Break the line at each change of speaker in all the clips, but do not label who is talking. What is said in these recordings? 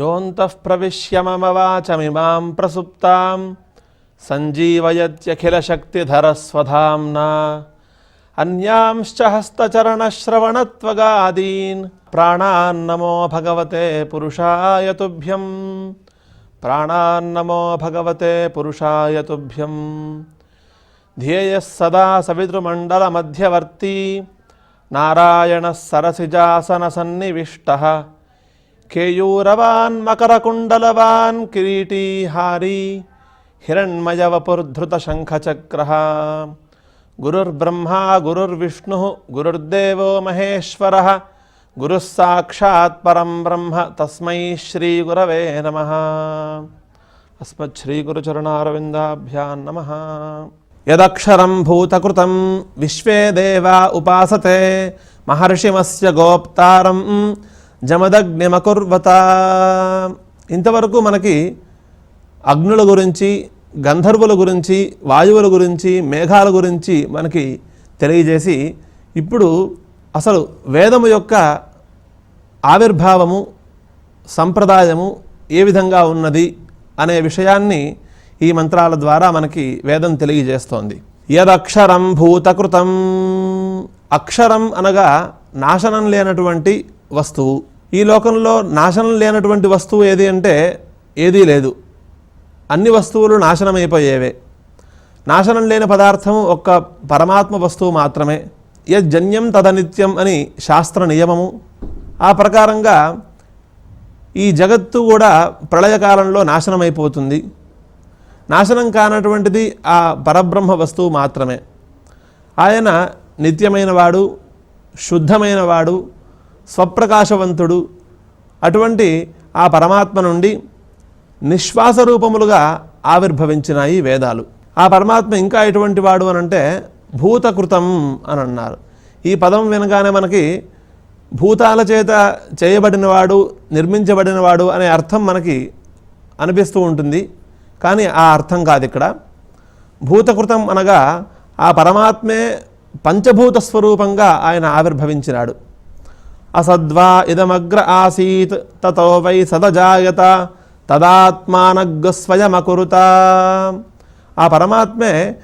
యోంతః ప్రవిశ్య మమవాచమిమాం ప్రసుప్తాం సంజీవయత్యఖిలశక్తిధరస్వధామ్నా అన్యాంశ్చ హస్తచరణశ్రవణత్వగాదీన్ ప్రాణాన్నమో భగవతే పురుషాయ తుభ్యం ప్రాణాన్నమో భగవతే పురుషాయ తుభ్యం ధ్యేయ సదా సవితృమండల మధ్యవర్తి నారాయణ సరసిజాసన సన్నివిష్ట కేయూరవాన్ మకరకుండలవాన్ కిరీటీహారీ హిరణ్మయవపుర్ధృతశంఖచక్ర గురుర్బ్రహ్మా గురుర్విష్ణు గురుర్దేవో మహేశ్వర. గురుస్సాక్షాత్ పరం బ్రహ్మ తస్మై శ్రీగురవే నమ. అస్మశ్రీగురుచరణారవిందాభ్యాం నమ. యదక్షరం భూతకృతం విశ్వే దేవా ఉపాసతే. మహర్షిమస్య గోప్తారం జమదగ్నిమకుర్వత. ఇంతవరకు మనకి అగ్నుల గురించి గంధర్వుల గురించి వాయువుల గురించి మేఘాల గురించి మనకి తెలియజేసి ఇప్పుడు అసలు వేదము యొక్క ఆవిర్భావము సంప్రదాయము ఏ విధంగా ఉన్నది అనే విషయాన్ని ఈ మంత్రాల ద్వారా మనకి వేదం తెలియజేస్తోంది. యదక్షరం భూతకృతం. అక్షరం అనగా నాశనం లేనటువంటి వస్తువు. ఈ లోకంలో నాశనం లేనటువంటి వస్తువు ఏది అంటే ఏదీ లేదు. అన్ని వస్తువులు నాశనమైపోయేవే నాశనం లేని పదార్థం ఒక్క పరమాత్మ వస్తువు మాత్రమే. యజ్జన్యం తదనిత్యం అని శాస్త్ర నియమము. ఆ ప్రకారంగా ఈ జగత్తు కూడా ప్రళయకాలంలో నాశనమైపోతుంది. నాశనం కానటువంటిది ఆ పరబ్రహ్మ వస్తువు మాత్రమే. ఆయన నిత్యమైనవాడు శుద్ధమైనవాడు స్వప్రకాశవంతుడు. అటువంటి ఆ పరమాత్మ నుండి నిశ్వాస రూపములుగా ఆవిర్భవించినాయి వేదాలు. ఆ పరమాత్మ ఇంకా ఎటువంటి వాడు అనంటే భూతకృతం అని అన్నారు ఈ పదం వినగానే మనకి భూతాల చేత చేయబడినవాడు నిర్మించబడినవాడు అనే అర్థం మనకి అనిపిస్తూ ఉంటుంది. కానీ ఆ అర్థం కాదు ఇక్కడ. భూతకృతం అనగా ఆ పరమాత్మే పంచభూత స్వరూపంగా ఆయన ఆవిర్భవించినాడు. అసద్వా ఇదమగ్ర ఆసీత్ తతో వై సదజాయత తదాత్మానగ్గ స్వయమకురుత ఆ పరమాత్మే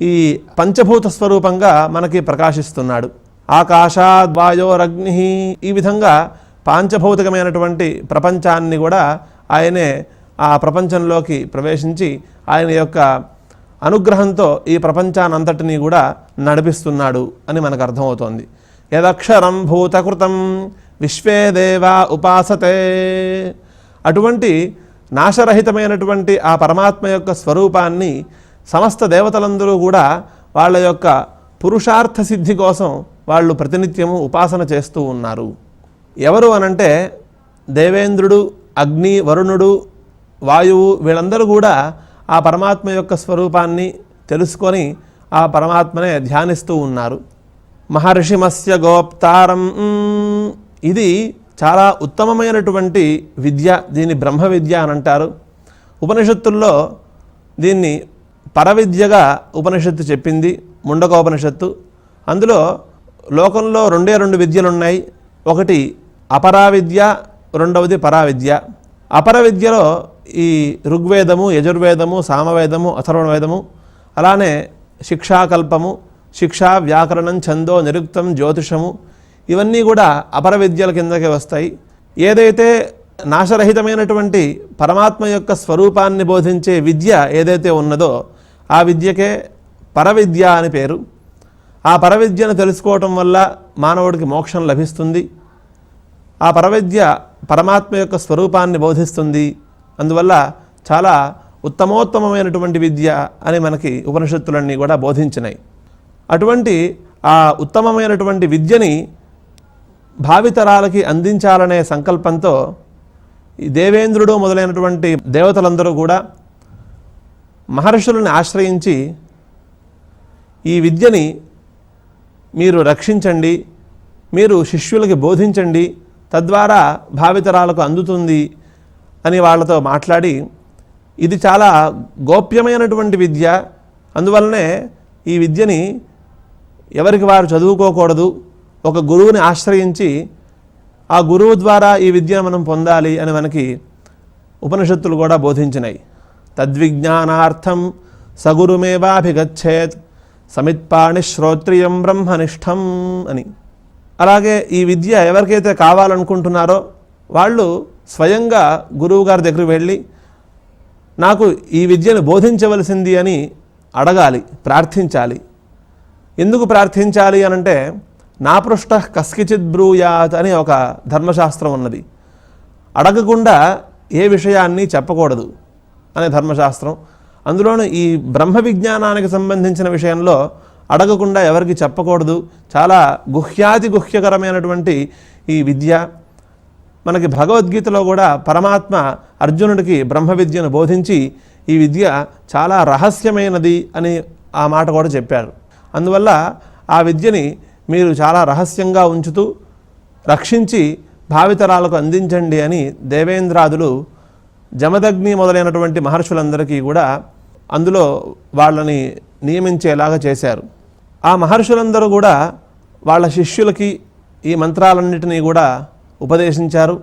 ఈ పంచభూత స్వరూపంగా మనకి ప్రకాశిస్తున్నాడు. ఆకాశాద్వాయోరగ్ని ఈ విధంగా పాంచభౌతికమైనటువంటి ప్రపంచాన్ని కూడా ఆయనే ఆ ప్రపంచంలోకి ప్రవేశించి ఆయన యొక్క అనుగ్రహంతో ఈ ప్రపంచానంతటినీ కూడా నడిపిస్తున్నాడు అని మనకు అర్థమవుతోంది. యదక్షరం భూతకృతం. విశ్వే దేవా ఉపాసతే. అటువంటి నాశరహితమైనటువంటి ఆ పరమాత్మ యొక్క స్వరూపాన్ని సమస్త దేవతలందరూ కూడా వాళ్ళ యొక్క పురుషార్థ సిద్ధి కోసం వాళ్ళు ప్రతినిత్యము ఉపాసన చేస్తూ ఉన్నారు. ఎవరు అనంటే దేవేంద్రుడు అగ్ని వరుణుడు వాయువు వీళ్ళందరూ కూడా ఆ పరమాత్మ యొక్క స్వరూపాన్ని తెలుసుకొని ఆ పరమాత్మనే ధ్యానిస్తూ ఉన్నారు. మహర్షిమస్య గోప్తారం. ఇది చాలా ఉత్తమమైనటువంటి విద్య దీన్ని బ్రహ్మ విద్య అని అంటారు. ఉపనిషత్తుల్లో దీన్ని పరవిద్యగా ఉపనిషత్తు చెప్పింది ముండకోపనిషత్తు. అందులో లోకంలో రెండే రెండు విద్యలు ఉన్నాయి ఒకటి అపరావిద్య రెండవది పరావిద్య. అపర విద్యలో ఈ ఋగ్వేదము యజుర్వేదము సామవేదము అథర్వణవేదము అలానే శిక్షాకల్పము శిక్ష వ్యాకరణం ఛందో నిరుక్తం జ్యోతిషము ఇవన్నీ కూడా అపర విద్యల కిందకే వస్తాయి. ఏదైతే నాశరహితమైనటువంటి పరమాత్మ యొక్క స్వరూపాన్ని బోధించే విద్య ఏదైతే ఉన్నదో ఆ విద్యకే పరవిద్య అని పేరు. ఆ పరవిద్యను తెలుసుకోవటం వల్ల మానవుడికి మోక్షం లభిస్తుంది. ఆ పరవిద్య పరమాత్మ యొక్క స్వరూపాన్ని బోధిస్తుంది. అందువల్ల చాలా ఉత్తమోత్తమమైనటువంటి విద్య అని మనకి ఉపనిషత్తులన్నీ కూడా బోధించినాయి అటువంటి ఆ ఉత్తమమైనటువంటి విద్యని భావితరాలకి అందించాలనే సంకల్పంతో ఈ దేవేంద్రుడు మొదలైనటువంటి దేవతలందరూ కూడా మహర్షులను ఆశ్రయించి ఈ విద్యని మీరు రక్షించండి మీరు శిష్యులకి బోధించండి తద్వారా భావితరాలకు అందుతుంది అని వాళ్ళతో మాట్లాడి ఇది చాలా గోప్యమైనటువంటి విద్య. అందువలనే ఈ విద్యని ఎవరికి వారు చదువుకోకూడదు ఒక గురువుని ఆశ్రయించి ఆ గురువు ద్వారా ఈ విద్యను మనం పొందాలి అని మనకి ఉపనిషత్తులు కూడా బోధించినాయి. తద్విజ్ఞానార్థం సగురుమేవాభిగచ్చేత్ సమిత్పాణి శ్రోత్రియం బ్రహ్మనిష్టం అని. అలాగే ఈ విద్య ఎవరికైతే కావాలనుకుంటున్నారో వాళ్ళు స్వయంగా గురువు గారి దగ్గరికి వెళ్ళి నాకు ఈ విద్యను బోధించవలసింది అని అడగాలి ప్రార్థించాలి. ఎందుకు ప్రార్థించాలి అనంటే నా పృష్ట కస్కిచిత్ బ్రూయాత్ అని ఒక ధర్మశాస్త్రం ఉన్నది. అడగకుండా ఏ విషయాన్ని చెప్పకూడదు అనే ధర్మశాస్త్రం. అందులోనూ ఈ బ్రహ్మ విజ్ఞానానికి సంబంధించిన విషయంలో అడగకుండా ఎవరికి చెప్పకూడదు. చాలా గుహ్యాతి గుహ్యకరమైనటువంటి ఈ విద్య. మనకి భగవద్గీతలో కూడా పరమాత్మ అర్జునుడికి బ్రహ్మ విద్యను బోధించి ఈ విద్య చాలా రహస్యమైనది అని ఆ మాట కూడా చెప్పారు. అందువల్ల ఆ విద్యని మీరు చాలా రహస్యంగా ఉంచుతూ రక్షించి భావితరాలకు అందించండి అని దేవేంద్రాదులు జమదగ్ని మొదలైనటువంటి మహర్షులందరికీ కూడా అందులో వాళ్ళని నియమించేలాగా చేశారు. ఆ మహర్షులందరూ కూడా వాళ్ళ శిష్యులకి ఈ మంత్రాలన్నిటినీ కూడా ఉపదేశించారు.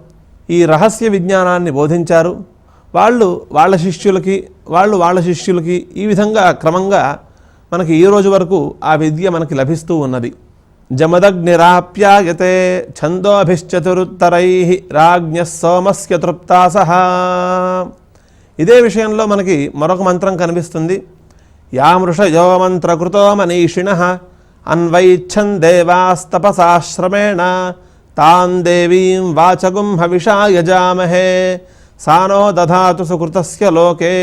ఈ రహస్య విజ్ఞానాన్ని బోధించారు. వాళ్ళు వాళ్ళ శిష్యులకి వాళ్ళు వాళ్ళ శిష్యులకి ఈ విధంగా క్రమంగా మనకి ఈ రోజు వరకు ఆ విద్య మనకి లభిస్తూ ఉన్నది? జమదగ్నిరాప్యాయతే ఛందోభిశ్చతురుత్తరై రాజ్ఞ సోమస్య తృప్తాసహ ఇదే విషయంలో మనకి మరొక మంత్రం కనిపిస్తుంది. యామృషయో మంత్రకృతో మనీషిణ అన్వైచ్ఛన్ దేవాస్తపసాశ్రమేణ తాన్ దేవీం వాచగుం హవిషా యజామహే సానో దధాతు సుకృతస్య లోకే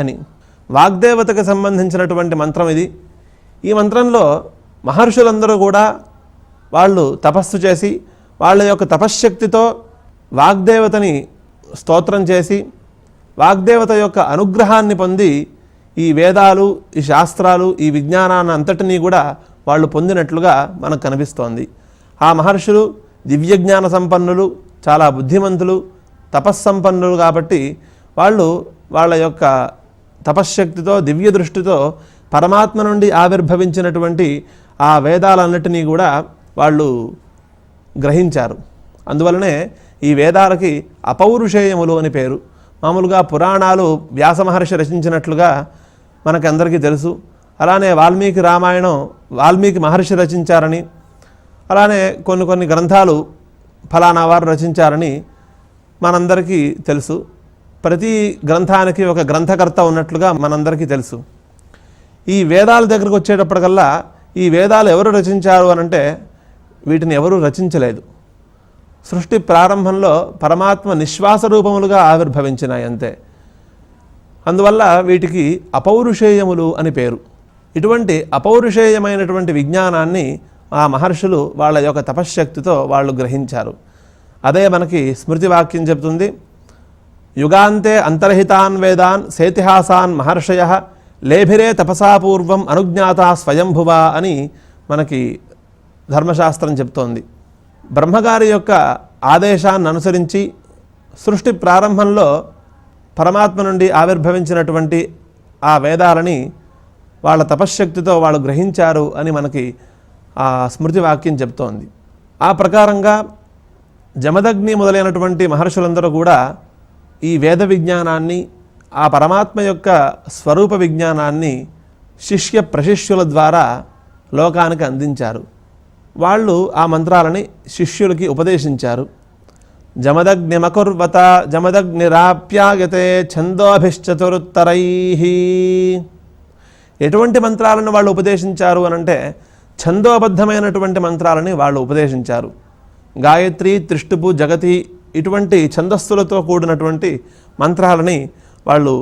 అని. వాగ్దేవతకు సంబంధించినటువంటి మంత్రం ఇది. ఈ మంత్రంలో మహర్షులందరూ కూడా వాళ్ళు తపస్సు చేసి వాళ్ళ యొక్క తపశ్శక్తితో వాగ్దేవతని స్తోత్రం చేసి వాగ్దేవత యొక్క అనుగ్రహాన్ని పొంది ఈ వేదాలు ఈ శాస్త్రాలు ఈ విజ్ఞానాన్ని అంతటినీ కూడా వాళ్ళు పొందినట్లుగా మనకు కనిపిస్తోంది. ఆ మహర్షులు దివ్యజ్ఞాన సంపన్నులు చాలా బుద్ధిమంతులు తపస్సంపన్నులు కాబట్టి వాళ్ళు వాళ్ళ యొక్క తపశ్శక్తితో దివ్య దృష్టితో పరమాత్మ నుండి ఆవిర్భవించినటువంటి ఆ వేదాలన్నిటినీ కూడా వాళ్ళు గ్రహించారు. అందువలనే ఈ వేదాలకి అపౌరుషేయములు అని పేరు. మామూలుగా పురాణాలు వ్యాస మహర్షి రచించినట్లుగా మనకందరికీ తెలుసు. అలానే వాల్మీకి రామాయణం వాల్మీకి మహర్షి రచించారని అలానే కొన్ని కొన్ని గ్రంథాలు ఫలానా వారు రచించారని మనందరికీ తెలుసు. ప్రతి గ్రంథానికి ఒక గ్రంథకర్త ఉన్నట్లుగా మనందరికీ తెలుసు. ఈ వేదాల దగ్గరకు వచ్చేటప్పటికల్లా ఈ వేదాలు ఎవరు రచించారు అనంటే వీటిని ఎవరూ రచించలేదు. సృష్టి ప్రారంభంలో పరమాత్మ నిశ్వాస రూపములుగా ఆవిర్భవించినాయి అంతే. అందువల్ల వీటికి అపౌరుషేయములు అని పేరు. ఇటువంటి అపౌరుషేయమైనటువంటి విజ్ఞానాన్ని ఆ మహర్షులు వాళ్ళ యొక్క తపశ్శక్తితో వాళ్ళు గ్రహించారు. అదే మనకి స్మృతి వాక్యం చెబుతుంది. యుగాంతే అంతర్హితాన్ వేదాన్ సేతిహాసాన్ మహర్షయ లేభిరే తపసాపూర్వం అనుజ్ఞాత స్వయంభువా అని మనకి ధర్మశాస్త్రం చెప్తోంది. బ్రహ్మగారి యొక్క ఆదేశాన్ని అనుసరించి సృష్టి ప్రారంభంలో పరమాత్మ నుండి ఆవిర్భవించినటువంటి ఆ వేదాలని వాళ్ళ తపశ్శక్తితో వాళ్ళు గ్రహించారు అని మనకి ఆ స్మృతి వాక్యం చెప్తోంది. ఆ ప్రకారంగా జమదగ్ని మొదలైనటువంటి మహర్షులందరూ కూడా ఈ వేద విజ్ఞానాన్ని ఆ పరమాత్మ యొక్క స్వరూప విజ్ఞానాన్ని శిష్య ప్రశిష్యుల ద్వారా లోకానికి అందించారు. వాళ్ళు ఆ మంత్రాలని శిష్యులకి ఉపదేశించారు. జమదగ్నిమకుర్వత జమదగ్నిరాప్యాయతే ఛందోభిశ్చతురుత్తరై. ఎటువంటి మంత్రాలను వాళ్ళు ఉపదేశించారు అనంటే ఛందోబద్ధమైనటువంటి మంత్రాలని వాళ్ళు ఉపదేశించారు. గాయత్రి త్రిష్టుపు జగతి ఇటువంటి ఛందస్సులతో కూడినటువంటి మంత్రాలని వాళ్ళు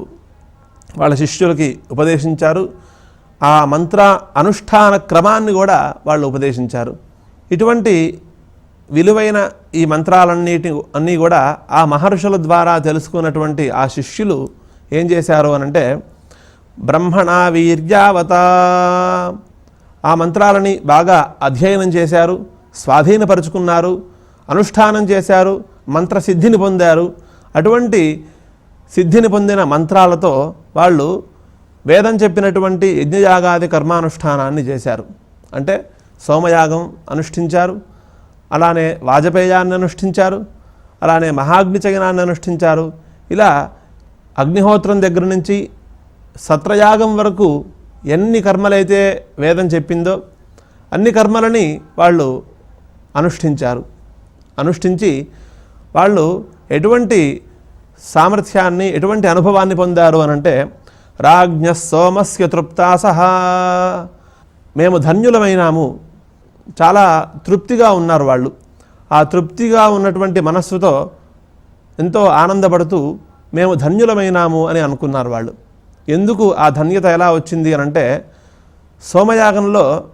వాళ్ళ శిష్యులకి ఉపదేశించారు. ఆ మంత్ర అనుష్ఠాన క్రమాన్ని కూడా వాళ్ళు ఉపదేశించారు. ఇటువంటి విలువైన ఈ మంత్రాలన్నిటి అన్నీ కూడా ఆ మహర్షుల ద్వారా తెలుసుకున్నటువంటి ఆ శిష్యులు ఏం చేశారు అనంటే బ్రహ్మణ వీర్యావత ఆ మంత్రాలని బాగా అధ్యయనం చేశారు స్వాధీనపరుచుకున్నారు అనుష్ఠానం చేశారు మంత్రసిద్ధిని పొందారు. అటువంటి సిద్ధిని పొందిన మంత్రాలతో వాళ్ళు వేదం చెప్పినటువంటి యజ్ఞయాగాది కర్మానుష్ఠానాన్ని చేశారు. అంటే సోమయాగం అనుష్ఠించారు. అలానే వాజపేయాన్ని అనుష్ఠించారు. అలానే మహాగ్ని చయనాన్ని అనుష్ఠించారు. ఇలా అగ్నిహోత్రం దగ్గర నుంచి సత్రయాగం వరకు ఎన్ని కర్మలైతే వేదం చెప్పిందో అన్ని కర్మలని వాళ్ళు అనుష్ఠించారు. అనుష్ఠించి వాళ్ళు ఎటువంటి సామర్థ్యాన్ని ఎటువంటి అనుభవాన్ని పొందారు అనంటే రాజ్ఞ సోమస్య తృప్తాసహ మేము ధన్యులమైనాము. చాలా తృప్తిగా ఉన్నారు వాళ్ళు. ఆ తృప్తిగా ఉన్నటువంటి మనస్సుతో ఎంతో ఆనందపడుతూ మేము ధన్యులమైనాము అని అనుకున్నారు వాళ్ళు. ఎందుకు ఆ ధన్యత ఎలా వచ్చింది అని అంటే సోమయాగంలో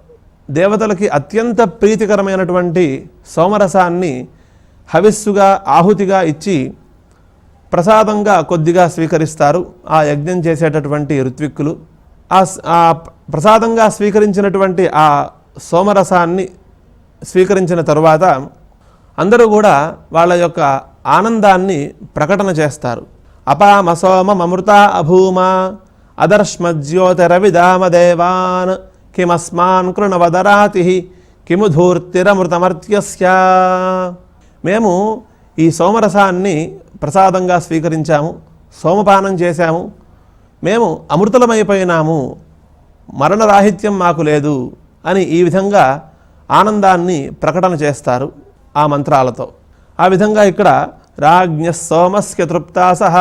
దేవతలకి అత్యంత ప్రీతికరమైనటువంటి సోమరసాన్ని హవిస్సుగా ఆహుతిగా ఇచ్చి ప్రసాదంగా కొద్దిగా స్వీకరిస్తారు. ఆ యజ్ఞం చేసేటటువంటి ఋత్విక్కులు ఆ ఆ ప్రసాదంగా స్వీకరించినటువంటి ఆ సోమరసాన్ని స్వీకరించిన తరువాత అందరూ కూడా వాళ్ళ యొక్క ఆనందాన్ని ప్రకటన చేస్తారు. అపామ సోమమృత అభూమ అదర్శ్మజ్యోతిరవిదామదేవాన్ కిమస్మాన్ కృణవదరాతి కిము ధూర్తిరమృతమర్త్యస్య మేము ఈ సోమరసాన్ని ప్రసాదంగా స్వీకరించాము సోమపానం చేశాము. మేము అమృతలమైపోయినాము. మరణరాహిత్యం మాకు లేదు అని ఈ విధంగా ఆనందాన్ని ప్రకటన చేస్తారు ఆ మంత్రాలతో. ఆ విధంగా ఇక్కడ రాజ్ఞ సోమస్య తృప్తాసహ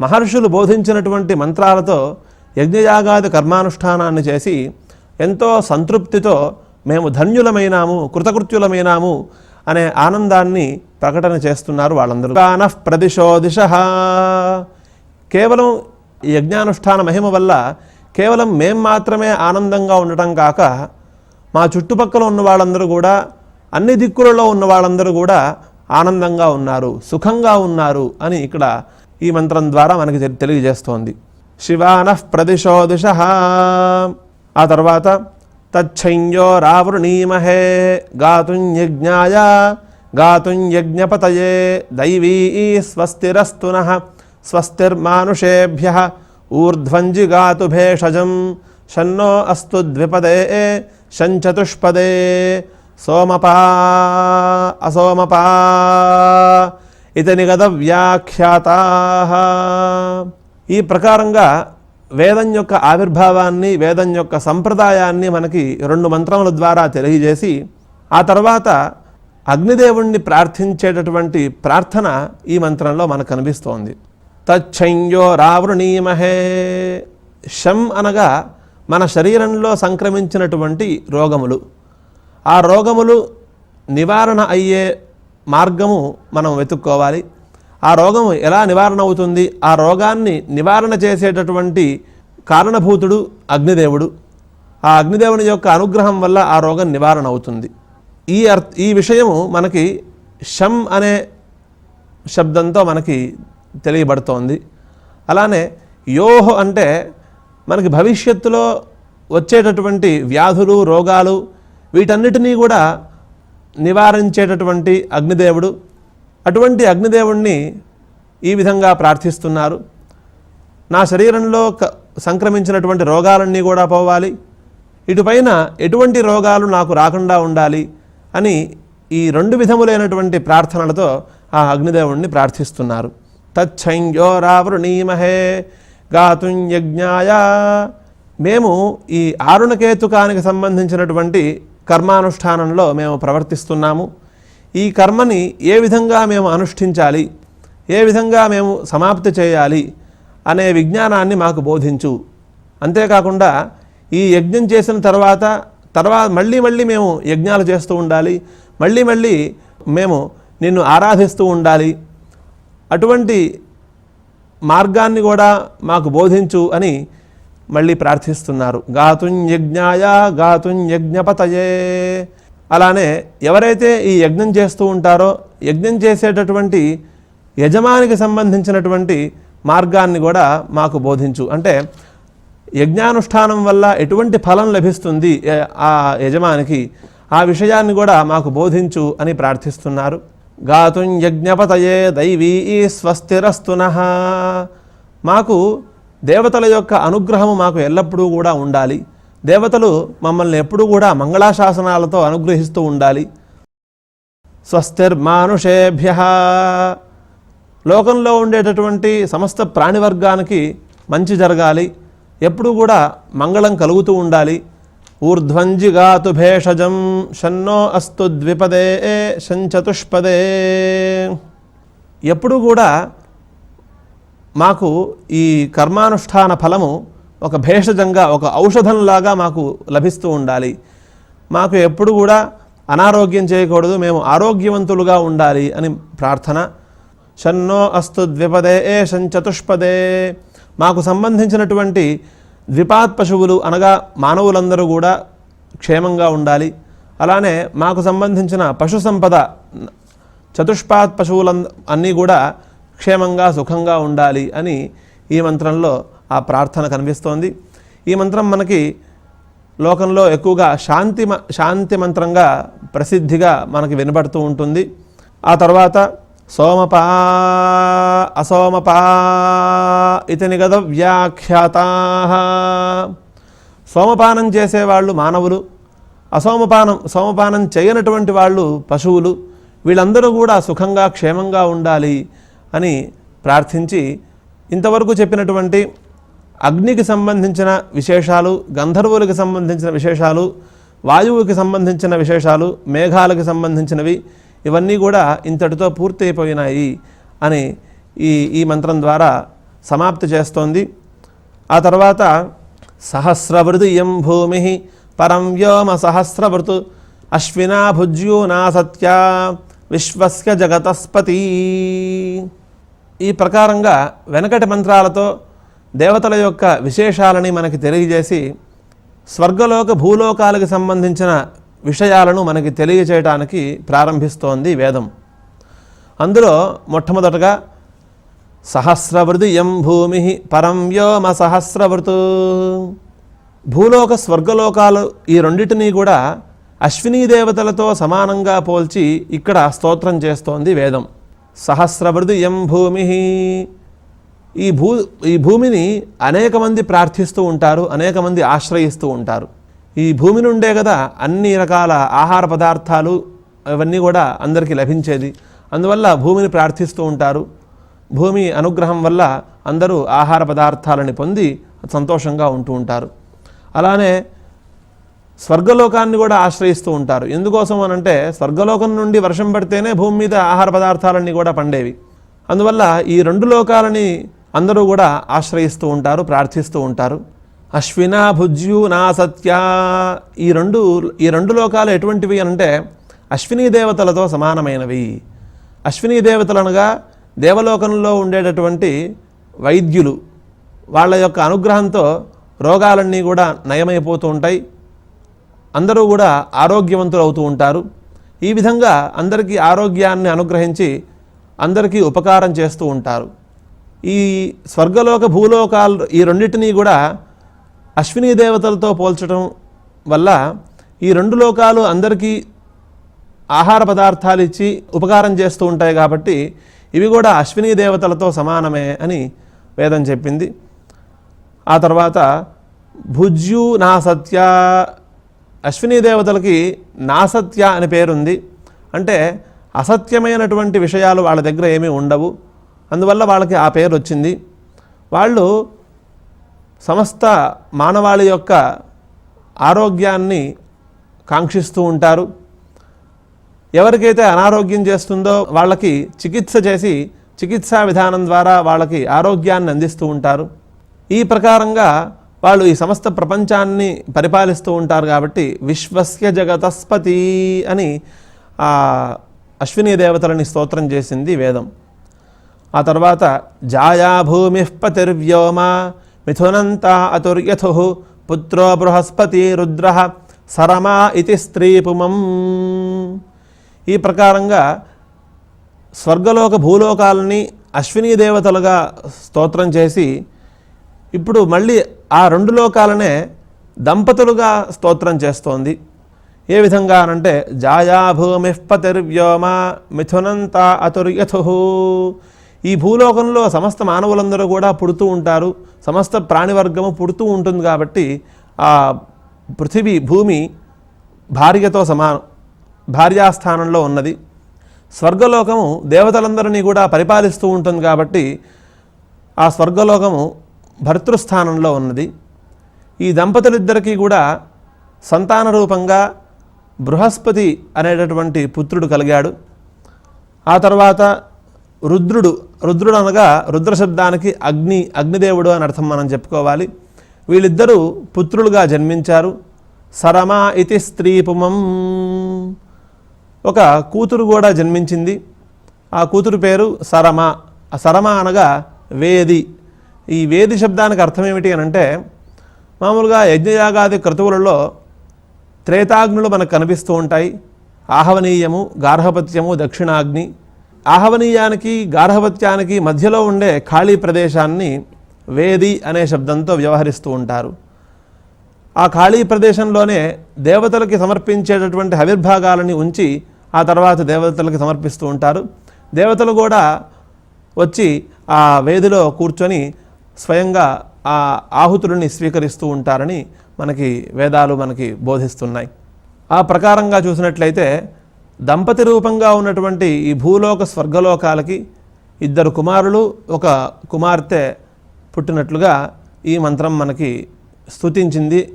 మహర్షులు బోధించినటువంటి మంత్రాలతో యజ్ఞయాగాది కర్మానుష్ఠానాన్ని చేసి ఎంతో సంతృప్తితో మేము ధన్యులమైనాము కృతకృత్యులమైనాము అనే ఆనందాన్ని ప్రకటన చేస్తున్నారు వాళ్ళందరూ. కానః ప్రదిశో దిశ కేవలం యజ్ఞానుష్ఠాన మహిమ వల్ల కేవలం మేం మాత్రమే ఆనందంగా ఉండటం కాక మా చుట్టుపక్కల ఉన్న వాళ్ళందరూ కూడా అన్ని దిక్కులలో ఉన్న వాళ్ళందరూ కూడా ఆనందంగా ఉన్నారు సుఖంగా ఉన్నారు అని ఇక్కడ ఈ మంత్రం ద్వారా మనకి తెలియజేస్తోంది. శివానః ప్రదిశో దిశ ఆ తర్వాత తచ్చంయో రావృణీమహే గాతుం యజ్ఞాయ గాతుం యజ్ఞపతయే దైవీ స్వస్తిరస్తు నః స్వస్తిర్మానుషేభ్య ఊర్ధ్వంజి గాతు భేషజం షన్నో అస్తు ద్విపదే షంచతుష్పదే సోమపా అసోమపా ఇత నిగత వ్యాఖ్యాతా ఈ ప్రకారంగా వేదం యొక్క ఆవిర్భావాన్ని వేదం యొక్క సంప్రదాయాన్ని మనకి రెండు మంత్రముల ద్వారా తెలియజేసి ఆ తర్వాత అగ్నిదేవుణ్ణి ప్రార్థించేటటువంటి ప్రార్థన ఈ మంత్రంలో మనకు కనిపిస్తోంది. తచ్చంయో రావృణీమహే. శం అనగా మన శరీరంలో సంక్రమించినటువంటి రోగములు. ఆ రోగములు నివారణ అయ్యే మార్గము మనం వెతుక్కోవాలి. ఆ రోగం ఎలా నివారణ అవుతుంది ఆ రోగాన్ని నివారణ చేసేటటువంటి కారణభూతుడు అగ్నిదేవుడు. ఆ అగ్నిదేవుని యొక్క అనుగ్రహం వల్ల ఆ రోగం నివారణ అవుతుంది ఈ అర్థ ఈ విషయము మనకి షం అనే శబ్దంతో మనకి తెలియబడుతోంది. అలానే యోహ్ అంటే మనకి భవిష్యత్తులో వచ్చేటటువంటి వ్యాధులు రోగాలు వీటన్నిటినీ కూడా నివారించేటటువంటి అగ్నిదేవుడు. అటువంటి అగ్నిదేవుణ్ణి ఈ విధంగా ప్రార్థిస్తున్నారు. నా శరీరంలో క- సంక్రమించినటువంటి రోగాలన్నీ కూడా పోవాలి. ఇటుపైన ఎటువంటి రోగాలు నాకు రాకుండా ఉండాలి అని ఈ రెండు విధములైనటువంటి ప్రార్థనలతో ఆ అగ్నిదేవుణ్ణి ప్రార్థిస్తున్నారు. తచ్చంగ్యో రావృణీమహే గాతుం యజ్ఞాయ. మేము ఈ ఆరుణకేతుకానికి సంబంధించినటువంటి కర్మానుష్ఠానంలో మేము ప్రవర్తిస్తున్నాము. ఈ కర్మని ఏ విధంగా మేము అనుష్ఠించాలి? ఏ విధంగా మేము సమాప్తి చేయాలి? అనే విజ్ఞానాన్ని మాకు బోధించు. అంతేకాకుండా ఈ యజ్ఞం చేసిన తర్వాత తర్వాత మళ్ళీ మళ్ళీ మేము యజ్ఞాలు చేస్తూ ఉండాలి. మళ్ళీ మళ్ళీ మేము నిన్ను ఆరాధిస్తూ ఉండాలి. అటువంటి మార్గాన్ని కూడా మాకు బోధించు అని మళ్ళీ ప్రార్థిస్తున్నారు. గాతుం యజ్ఞాయ గాతుం యజ్ఞపతయే. అలానే ఎవరైతే ఈ యజ్ఞం చేస్తూ ఉంటారో యజ్ఞం చేసేటటువంటి యజమానికి సంబంధించినటువంటి మార్గాన్ని కూడా మాకు బోధించు. అంటే యజ్ఞానుష్ఠానం వల్ల ఎటువంటి ఫలం లభిస్తుంది ఆ యజమానికి ఆ విషయాన్ని కూడా మాకు బోధించు అని ప్రార్థిస్తున్నారు. గాతుం యజ్ఞపతయే దైవీ స్వస్థిరస్తున మాకు దేవతల యొక్క అనుగ్రహము మాకు ఎల్లప్పుడూ కూడా ఉండాలి. దేవతలు మమ్మల్ని ఎప్పుడూ కూడా మంగళాశాసనాలతో అనుగ్రహిస్తూ ఉండాలి. స్వస్తిర్మానుషేభ్య లోకంలో ఉండేటటువంటి సమస్త ప్రాణివర్గానికి మంచి జరగాలి. ఎప్పుడూ కూడా మంగళం కలుగుతూ ఉండాలి. ఊర్ధ్వంజిగాతు భేషజం షన్నో అస్తు ద్విపదే షంచతుష్పదే ఎప్పుడూ కూడా మాకు ఈ కర్మానుష్ఠాన ఫలము ఒక భేషజంగా ఒక ఔషధంలాగా మాకు లభిస్తూ ఉండాలి. మాకు ఎప్పుడు కూడా అనారోగ్యం చేయకూడదు మేము ఆరోగ్యవంతులుగా ఉండాలి అని ప్రార్థన. షన్నో అస్తు ద్విపదే ఏ చతుష్పదే. మాకు సంబంధించినటువంటి ద్విపాత్ పశువులు అనగా మానవులందరూ కూడా క్షేమంగా ఉండాలి. అలానే మాకు సంబంధించిన పశు సంపద చతుష్పాత్ పశువుల అన్నీ కూడా క్షేమంగా సుఖంగా ఉండాలి అని ఈ మంత్రంలో ఆ ప్రార్థన కనిపిస్తోంది. ఈ మంత్రం మనకి లోకంలో ఎక్కువగా శాంతి మ- శాంతి మంత్రంగా ప్రసిద్ధిగా మనకి వినబడుతూ ఉంటుంది. ఆ తర్వాత సోమపా అసోమపా ఇతి నిగద వ్యాఖ్యాత సోమపానం చేసేవాళ్ళు మానవులు అసోమపానం సోమపానం చేయనటువంటి వాళ్ళు పశువులు వీళ్ళందరూ కూడా సుఖంగా క్షేమంగా ఉండాలి అని ప్రార్థించి ఇంతవరకు చెప్పినటువంటి అగ్నికి సంబంధించిన విశేషాలు గంధర్వులకు సంబంధించిన విశేషాలు వాయువుకి సంబంధించిన విశేషాలు మేఘాలకు సంబంధించినవి ఇవన్నీ కూడా ఇంతటితో పూర్తయిపోయినాయి అని ఈ ఈ మంత్రం ద్వారా సమాప్తి చేస్తోంది. ఆ తర్వాత సహస్రవృతియం భూమి పరం వ్యోమ సహస్రవృతు అశ్వినా భుజ్యూనా సత్య విశ్వస్య జగతస్పతి. ఈ ప్రకారంగా వెనకటి మంత్రాలతో దేవతల యొక్క విశేషాలని మనకి తెలియజేసి స్వర్గలోక భూలోకాలకు సంబంధించిన విషయాలను మనకి తెలియచేయటానికి ప్రారంభిస్తోంది వేదం. అందులో మొట్టమొదటగా సహస్రవృతి యం భూమి పరం వ్యోమ సహస్రవృతు. భూలోక స్వర్గలోకాలు ఈ రెండింటినీ కూడా అశ్వినీ దేవతలతో సమానంగా పోల్చి ఇక్కడ స్తోత్రం చేస్తోంది వేదం. సహస్రవృతి యం భూమి ఈ భూ ఈ భూమిని అనేక మంది ప్రార్థిస్తూ ఉంటారు అనేక మంది ఆశ్రయిస్తూ ఉంటారు. ఈ భూమి నుండే కదా అన్ని రకాల ఆహార పదార్థాలు అవన్నీ కూడా అందరికీ లభించేది. అందువల్ల భూమిని ప్రార్థిస్తూ ఉంటారు. భూమి అనుగ్రహం వల్ల అందరూ ఆహార పదార్థాలని పొంది సంతోషంగా ఉంటూ ఉంటారు. అలానే స్వర్గలోకాన్ని కూడా ఆశ్రయిస్తూ ఉంటారు. ఎందుకోసం అనంటే స్వర్గలోకం నుండి వర్షం పడితేనే భూమి మీద ఆహార పదార్థాలన్నీ కూడా పండేవి. అందువల్ల ఈ రెండు లోకాలని అందరూ కూడా ఆశ్రయిస్తూ ఉంటారు ప్రార్థిస్తూ ఉంటారు. అశ్వినా భుజ్యు నా సత్య. ఈ రెండు ఈ రెండు లోకాలు ఎటువంటివి అంటే అశ్వినీ దేవతలతో సమానమైనవి. అశ్వినీ దేవతలు అనగా దేవలోకంలో ఉండేటటువంటి వైద్యులు. వాళ్ళ యొక్క అనుగ్రహంతో రోగాలన్నీ కూడా నయమైపోతూ ఉంటాయి. అందరూ కూడా ఆరోగ్యవంతులు అవుతూ ఉంటారు. ఈ విధంగా అందరికీ ఆరోగ్యాన్ని అనుగ్రహించి అందరికీ ఉపకారం చేస్తూ ఉంటారు. ఈ స్వర్గలోక భూలోకాలు ఈ రెండింటినీ కూడా అశ్వినీ దేవతలతో పోల్చడం వల్ల ఈ రెండు లోకాలు అందరికీ ఆహార పదార్థాలు ఇచ్చి ఉపకారం చేస్తూ ఉంటాయి కాబట్టి ఇవి కూడా అశ్వినీ దేవతలతో సమానమే అని వేదం చెప్పింది. ఆ తర్వాత భుజ్యు నా సత్య అశ్వినీ దేవతలకి నాసత్య అని పేరుంది. అంటే అసత్యమైనటువంటి విషయాలు వాళ్ళ దగ్గర ఏమీ ఉండవు. అందువల్ల వాళ్ళకి ఆ పేరు వచ్చింది. వాళ్ళు సమస్త మానవాళి యొక్క ఆరోగ్యాన్ని కాంక్షిస్తూ ఉంటారు. ఎవరికైతే అనారోగ్యం చేస్తుందో వాళ్ళకి చికిత్స చేసి చికిత్సా విధానం ద్వారా వాళ్ళకి ఆరోగ్యాన్ని అందిస్తూ ఉంటారు. ఈ ప్రకారంగా వాళ్ళు ఈ సమస్త ప్రపంచాన్ని పరిపాలిస్తూ ఉంటారు కాబట్టి విశ్వస్య జగతస్పతి అని అశ్విని దేవతలని స్తోత్రం చేసింది వేదం. ఆ తర్వాత జాయా భూమి పతిర్వ్యోమ మిథునంత అతుర్యథు పుత్రో బృహస్పతి రుద్ర సరమా ఇది స్త్రీపుమం. ఈ ప్రకారంగా స్వర్గలోక భూలోకాలని అశ్వినీ దేవతలుగా స్తోత్రం చేసి ఇప్పుడు మళ్ళీ ఆ రెండు లోకాలనే దంపతులుగా స్తోత్రం చేస్తోంది. ఏ విధంగా అనంటే జాయా భూమి పతిర్వ్యోమ మిథునంత అతుర్యథు ఈ భూలోకంలో సమస్త మానవులందరూ కూడా పుడుతూ ఉంటారు. సమస్త ప్రాణివర్గము పుడుతూ ఉంటుంది కాబట్టి ఆ పృథివీ భూమి భార్యతో సమానం భార్యాస్థానంలో ఉన్నది. స్వర్గలోకము దేవతలందరినీ కూడా పరిపాలిస్తూ ఉంటుంది కాబట్టి ఆ స్వర్గలోకము భర్తృస్థానంలో ఉన్నది. ఈ దంపతులిద్దరికీ కూడా సంతాన రూపంగా బృహస్పతి అనేటటువంటి పుత్రుడు కలిగాడు. ఆ తర్వాత రుద్రుడు రుద్రుడు అనగా రుద్ర శబ్దానికి అగ్ని అగ్నిదేవుడు అని అర్థం మనం చెప్పుకోవాలి. వీళ్ళిద్దరూ పుత్రులుగా జన్మించారు. సరమా స్త్రీ స్త్రీపుమం. ఒక కూతురు కూడా జన్మించింది. ఆ కూతురు పేరు సరమ. ఆ సరమ అనగా వేది. ఈ వేది శబ్దానికి అర్థం ఏమిటి అని అంటే మామూలుగా యజ్ఞయాగాది క్రతువులలో త్రేతాగ్నులు మనకు కనిపిస్తూ ఉంటాయి. ఆహవనీయము గార్హపత్యము దక్షిణాగ్ని. ఆహవనీయానికి గార్హవత్యానికి మధ్యలో ఉండే ఖాళీ ప్రదేశాన్ని వేది అనే శబ్దంతో వ్యవహరిస్తూ ఉంటారు. ఆ ఖాళీ ప్రదేశంలోనే దేవతలకి సమర్పించేటటువంటి హవిర్భాగాలని ఉంచి ఆ తర్వాత దేవతలకి సమర్పిస్తూ ఉంటారు. దేవతలు కూడా వచ్చి ఆ వేదిలో కూర్చొని స్వయంగా ఆ ఆహుతులని స్వీకరిస్తూ ఉంటారని మనకి వేదాలు మనకి బోధిస్తున్నాయి. ఆ ప్రకారంగా చూసినట్లయితే దంపతి రూపంగా ఉన్నటువంటి ఈ భూలోక స్వర్గలోకాలకి ఇద్దరు కుమారులు ఒక కుమార్తె పుట్టినట్లుగా ఈ మంత్రం మనకి స్థుతించింది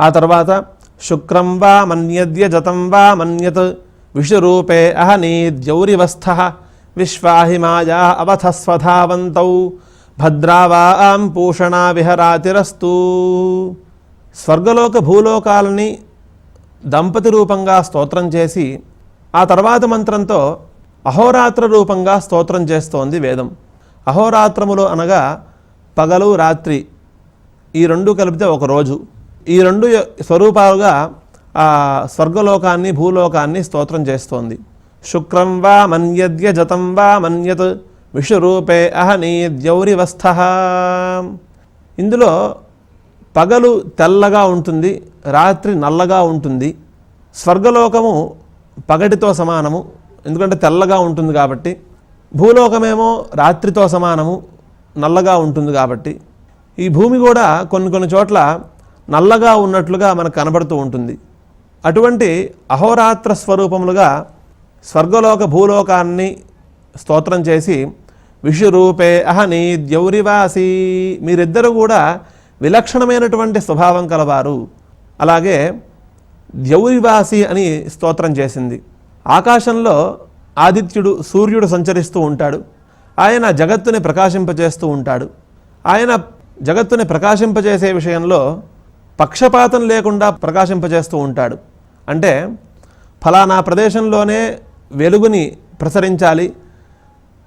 ఆ తర్వాత శుక్రం వా మన్యద్య జతం వా మన్యత్ విషురూపే అహనీద్యౌరివస్థ విశ్వాహిమాయా భద్రావా భద్రావాం పూషణా విహరాతిరస్తూ. స్వర్గలోక భూలోకాలని దంపతి రూపంగా స్తోత్రం చేసి ఆ తర్వాత మంత్రంతో అహోరాత్ర రూపంగా స్తోత్రం చేస్తోంది వేదం. అహోరాత్రములు అనగా పగలు రాత్రి ఈ రెండు కలిపితే ఒక రోజు. ఈ రెండు స్వరూపాలుగా ఆ స్వర్గలోకాన్ని భూలోకాన్ని స్తోత్రం చేస్తోంది. శుక్రం వా మన్యద్య జతం వా మన్యత్ విషురూపే అహనీద్యౌరివస్థ ఇందులో పగలు తెల్లగా ఉంటుంది రాత్రి నల్లగా ఉంటుంది. స్వర్గలోకము పగటితో సమానము ఎందుకంటే తెల్లగా ఉంటుంది కాబట్టి. భూలోకమేమో రాత్రితో సమానము నల్లగా ఉంటుంది కాబట్టి. ఈ భూమి కూడా కొన్ని కొన్ని చోట్ల నల్లగా ఉన్నట్లుగా మనకు కనబడుతూ ఉంటుంది. అటువంటి అహోరాత్ర స్వరూపములుగా స్వర్గలోక భూలోకాన్ని స్తోత్రం చేసి విషురూపే అహని ద్యౌరివాసి మీరిద్దరూ కూడా విలక్షణమైనటువంటి స్వభావం కలవారు. అలాగే ద్యౌరివాసి అని స్తోత్రం చేసింది. ఆకాశంలో ఆదిత్యుడు సూర్యుడు సంచరిస్తూ ఉంటాడు. ఆయన జగత్తుని ప్రకాశింపజేస్తూ ఉంటాడు. ఆయన జగత్తుని ప్రకాశింపజేసే విషయంలో పక్షపాతం లేకుండా ప్రకాశింపజేస్తూ ఉంటాడు. అంటే ఫలానా ప్రదేశంలోనే వెలుగుని ప్రసరించాలి.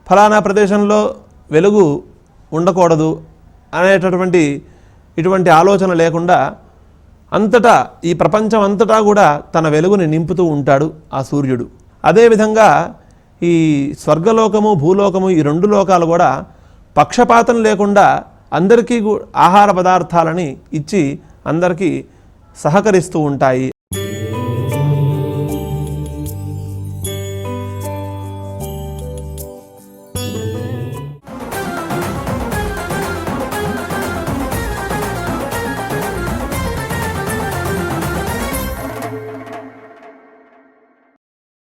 ఫలానా ప్రదేశంలో వెలుగు ఉండకూడదు అనేటటువంటి ఇటువంటి ఆలోచన లేకుండా అంతటా ఈ ప్రపంచం అంతటా కూడా తన వెలుగుని నింపుతూ ఉంటాడు ఆ సూర్యుడు. అదేవిధంగా ఈ స్వర్గలోకము భూలోకము ఈ రెండు లోకాలు కూడా పక్షపాతం లేకుండా అందరికీ ఆహార పదార్థాలని ఇచ్చి అందరికీ సహకరిస్తూ ఉంటాయి.